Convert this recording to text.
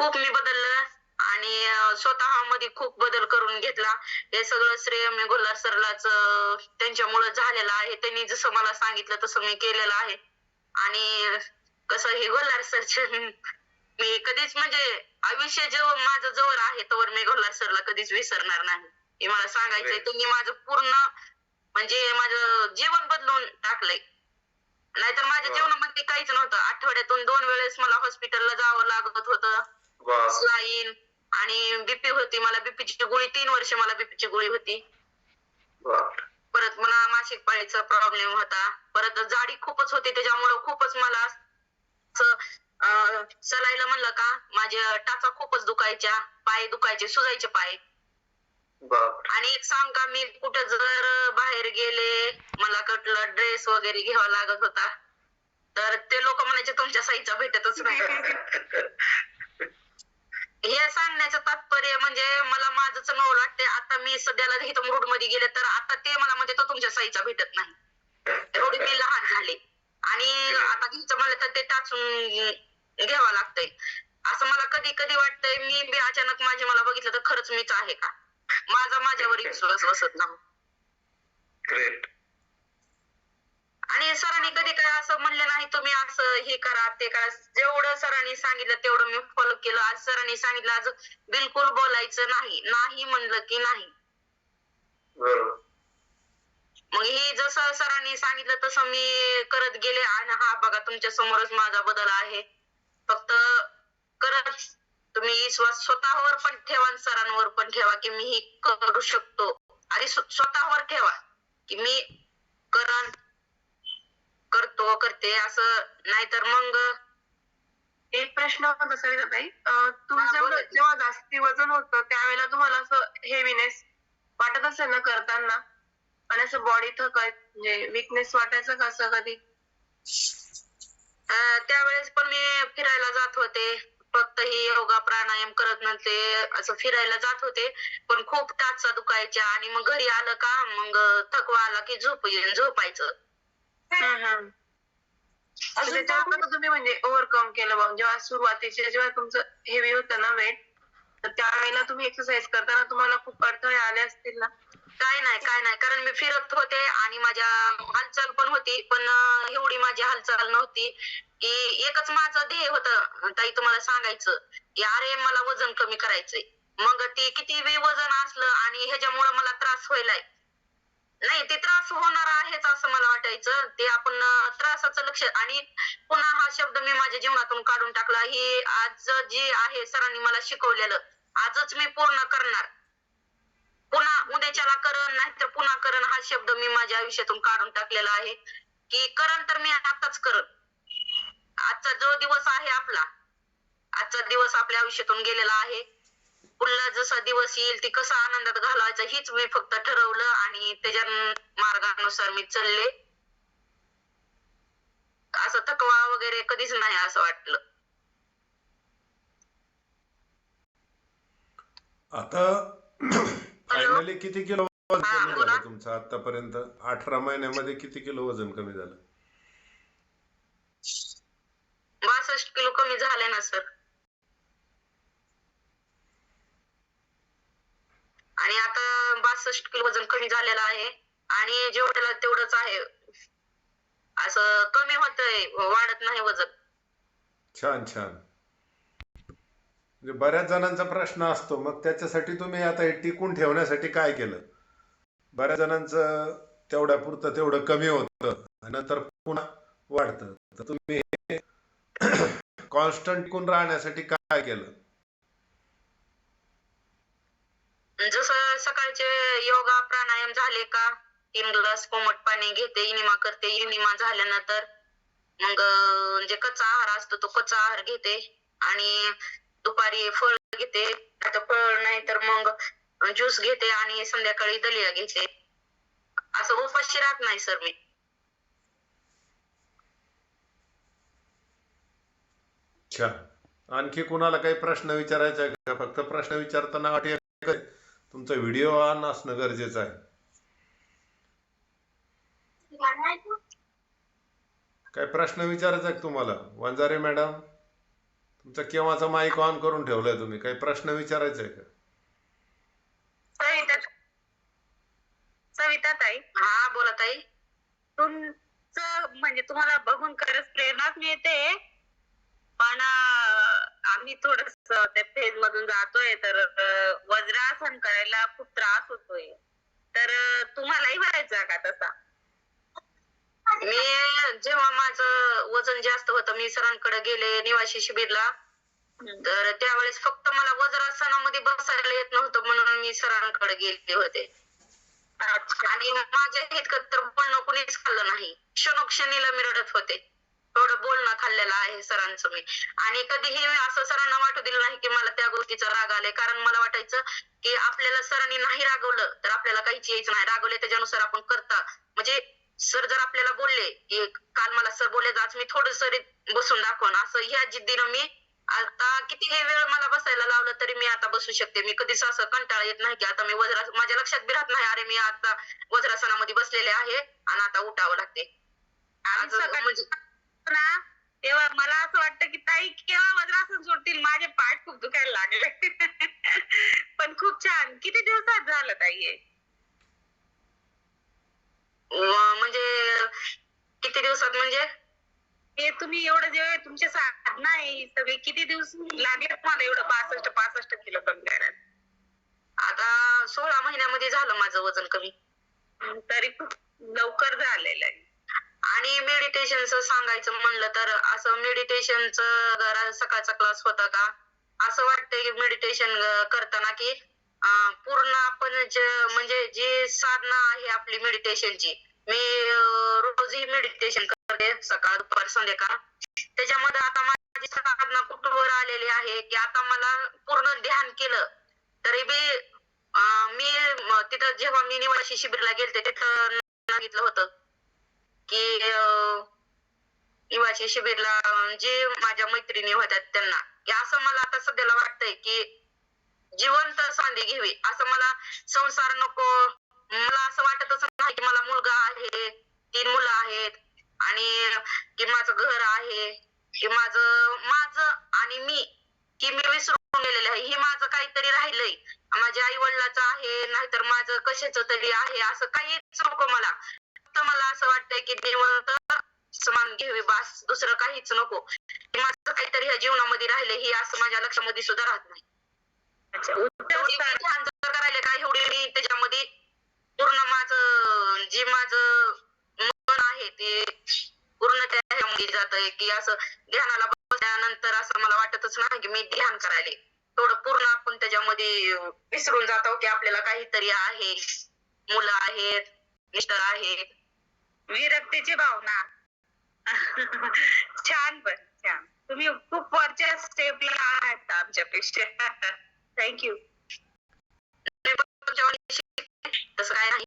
खूप मी बदललं आणि अं, स्वतःमध्ये खूप बदल करून घेतला. हे सगळं श्रेय मी गुल्हार सरलाच त्यांच्यामुळे झालेलं आहे. त्यांनी जसं मला सांगितलं तसं मी केलेलं आहे. आणि कसं हे गुल्हार सरचे मी कधीच म्हणजे आयुष्य जेव्हा माझं जवळ आहे तोवर मी गुल्हार सरला कधीच विसरणार नाही. हे मला सांगायचंय. त्यांनी माझं पूर्ण म्हणजे माझं जीवन बदलून टाकलंय. नाहीतर माझ्या. जीवनामध्ये काहीच नव्हतं. आठवड्यातून दोन वेळेस मला हॉस्पिटलला जावं लागत होतं. स्लाईन आणि बीपी होती मला बीपीची गोळी तीन वर्ष मला बीपीची गोळी होती. परत मला मासिक पाळीचा प्रॉब्लेम होता. परत जाडी खूपच होती त्याच्यामुळे खूपच मला चलायला म्हणलं का माझ्या टाचा खूपच दुखायच्या पाय दुखायचे सुजायचे पाय. आणि एक सांग का मी कुठं जर बाहेर गेले मला कुठलं ड्रेस वगैरे घ्यावा लागत होता तर ते लोक म्हणायचे तुमच्या साईजचा भेटतच नाही. हे सांगण्याचं तात्पर्य म्हणजे मला माझंच नवल वाटते आता मी सध्याला इथं मुरुडमध्ये गेले तर आता ते मला म्हणजे तो तुमच्या साईचा भेटत नाही. एवढी मी लहान झाले. आणि आता घ्यायचं म्हणलं तर ते टाचून घ्यावं लागतंय. असं मला कधी कधी वाटतंय मी बी अचानक माझे मला बघितलं तर खरंच मीच आहे का? माझा माझ्यावर विश्वास बसत ना ग्रेट आणि सरांनी कधी काय असं म्हणलं नाही तुम्ही असं हे करा ते करा. जेवढं सरांनी सांगितलं तेवढं मी फॉलो केलं. आज सरांनी सांगितलं आज बिलकुल बोलायचं नाही. नाही म्हणलं की नाही. मग हे जसं सरांनी सांगितलं तसं मी करत गेले. आणि हा बघा तुमच्या समोरच माझा बदल आहे. फक्त करत तुम्ही विश्वास स्वतःवर पण ठेवा सरांवर पण ठेवा की मी हे करू शकतो. आणि स्व- स्वतःवर ठेवा की मी करण करतो करते असं नाहीतर मग एक प्रश्न होता तुमचं जेव्हा जास्ती वजन होतं त्यावेळेला तुम्हाला असं हेवीनेस वाटत असेल ना करताना? आणि असं बॉडी थकाय म्हणजे विकनेस वाटायचं का असं कधी? त्यावेळेस पण मी फिरायला जात होते. फक्त ही योगा प्राणायाम करत नव्हते असं फिरायला जात होते. पण खूप टाचा दुखायच्या आणि मग घरी आलं का मग थकवा आला की झोप येईल झोपायचं. तुम्ही म्हणजे ओव्हरकम केलं बघ. जेव्हा सुरुवातीचे जेव्हा तुमचं हेवी होतं ना वेट तर त्यावेळेला तुम्ही एक्सरसाइज करताना तुम्हाला खूप अडथळे आले असतील ना? काय नाही काय नाही. कारण मी फिरत होते आणि माझ्या हालचाल पण होती पण एवढी माझी हालचाल नव्हती की एकच माझं ध्येय होतं ताई तुम्हाला सांगायचं की अरे मला वजन कमी करायचंय. मग ते किती वजन असलं आणि ह्याच्यामुळे मला त्रास व्हायलाय. नाही ते त्रास होणार आहेच असं मला वाटायचं. ते आपण त्रासाचं लक्ष आणि पुन्हा हा शब्द मी माझ्या जीवनातून काढून टाकला. हे आज जे आहे सरांनी मला शिकवलेलं आजच मी पूर्ण करणार. पुन्हा उद्याच्याला करण नाहीतर पुन्हा करण हा शब्द मी माझ्या आयुष्यातून काढून टाकलेला आहे. की करण तर मी आताच करण. आजचा जो दिवस आहे आपला आजचा दिवस आपल्या आयुष्यातून गेलेला आहे. पुढला जसा दिवस येईल ती कसा आनंदात घालवायचा हीच मी फक्त ठरवलं आणि त्याच्या मार्गानुसार मी चालले. असं थकवा वगैरे कधीच नाही असं वाटलं. आता फायनली किती किलो वजन कमी. झालं तुमचं आतापर्यंत? अठरा महिन्यामध्ये किती किलो वजन कमी झालं? बासष्ट किलो कमी झाले ना सर. आणि आता बासष्ट किलो वजन कमी झालेलं आहे. आणि जेवढ्याला तेवढंच आहे. असं कमी होतंय वाढत नाही वजन. छान छान. म्हणजे बऱ्याच जणांचा प्रश्न असतो मग त्याच्यासाठी तुम्ही आता हे टिकून ठेवण्यासाठी काय केलं? बऱ्याच जणांचं तेवढ्या पुरतं तेवढं कमी होतं नंतर पुन्हा वाढतं. तर तुम्ही कॉन्स्टंट टिकून राहण्यासाठी काय केलं? जसं सकाळचे योगा प्राणायाम झाले का? तीन ग्लास कोमट पाणी घेते इनिमा करते. इनिमा झाल्यानंतर मग जे कच्चा आहार असतो तो कच्चा आहार घेते. आणि दुपारी फळ घेते. आता फळ नाही तर मग ज्यूस घेते आणि संध्याकाळी दलिया घेते. असं उपाशी राहत नाही सर मी. आणखी कुणाला काही प्रश्न विचारायचा का? फक्त प्रश्न विचारताना अटी तुमचा व्हिडिओ ऑन असणं गरजेचं आहे. काय प्रश्न विचारायचा तुम्हाला? वंजारे मॅडम तुमचा केव्हाचा माईक ऑन करून ठेवलाय तुम्ही? काही प्रश्न विचारायचा आहे का? सविता ताई? हा बोला ताई. तुमचं म्हणजे तुम्हाला बघून खरंच प्रेरणाच मिळते. पण आम्ही थोडस त्या फेज मधून जातोय तर वज्रासन करायला खूप त्रास होतोय. तर तुम्हालाही व्हायचा का तसा? मी जेव्हा माझं वजन जास्त होतं मी सरांकडे गेले निवासी शिबिरला. तर त्यावेळेस फक्त मला वज्रासनामध्ये बसायला येत नव्हतं म्हणून मी सरांकडे गेले होते. आणि माझ्या इतकं तर बोलणं कुणीच खाल्लं नाही. क्षणोक्षणीला मी रडत होते. एवढं बोलणं खाल्लेलं आहे सरांचं मी. आणि कधीही मी असं सरांना वाटू दिलं नाही की मला त्या गोष्टीचा राग आलाय. कारण मला वाटायचं की आपल्याला सरांनी नाही रागवलं तर आपल्याला काहीच यायचं नाही. रागवले त्याच्यानुसार आपण करता. म्हणजे सर जर आपल्याला बोलले की काल मला सर बोलले आज मी थोडं सरी बसून दाखवण असं ह्या जिद्दीनं मी आता कितीही वेळ मला बसायला लावलं तरी मी आता बसू शकते. मी कधीच असं कंटाळा येत नाही की आता मी वज्रा माझ्या लक्षात बी राहत नाही. अरे मी आता वज्रासनामध्ये बसलेले आहे आणि आता उठावं लागते. ना तेव्हा मला असं वाटतं की ताई केव्हा वज्रासन सोडतील? माझे पाठ खूप दुखायला लागले. पण खूप छान. किती दिवसात झालं ताई म्हणजे किती दिवसात म्हणजे? हे तुम्ही एवढं जे तुमचे साधना आहे ही सगळी किती दिवस लागले तुम्हाला एवढं पासष्ट पासष्ट किलो कमी करायला? आता सोळा महिन्यामध्ये झालं माझं वजन कमी. तरी खूप लवकर झालेलं आहे. आणि मेडिटेशनचं सांगायचं म्हणलं तर असं मेडिटेशनचं जरा सकाळचा क्लास होता का? असं वाटतंय की मेडिटेशन करताना की पूर्ण आपण जे- म्हणजे जी साधना आहे आपली मेडिटेशनची मी रोजही मेडिटेशन करते सकाळ दुपार संध्याकाळ. त्याच्यामध्ये आता माझी साधना कुठवर आलेली आहे की आता मला पूर्ण ध्यान केलं तरी बी मी तिथं जेव्हा मी निवासी शिबिरला गेलते तिथं सांगितलं होतं की अं, निवासी शिबिरला जे माझ्या मैत्रिणी होत्या त्यांना. की असं मला आता सध्याला वाटतंय की जिवंत सांधी घ्यावी. असं मला संसार नको. मला असं वाटतच नाही की मला मुलगा आहे तीन मुलं आहेत आणि की माझं घर आहे की माझं माझं आणि मी की मी विसरून गेलेले आहे. हे माझं काहीतरी राहिलंय. माझ्या आई वडिलाचं आहे नाहीतर माझं कशाचं तरी आहे असं काहीच नको मला. फक्त मला असं वाटतंय की जिवंत समान घ्यावी बास. दुसरं काहीच नको. माझं काहीतरी ह्या जीवनामध्ये राहिलंय हे असं माझ्या लक्षामध्ये सुद्धा राहत नाही. ध्यान जर करायला काय एवढी मी त्याच्यामध्ये पूर्ण माझं जे माझं मन आहे ते पूर्ण त्यामध्ये जात आहे की असं ध्यानाला बसल्यानंतर असं मला वाटतच नाही की मी ध्यान करायले. थोडं पूर्ण आपण त्याच्यामध्ये विसरून जातो की आपल्याला काहीतरी आहे. मुलं आहेत मिस्टर आहेत. विरक्तीची भावना. छान पण छान. तुम्ही खूप वरच्या स्टेपला आहात आमच्यापेक्षा. थँक्यू. तसं काय नाही.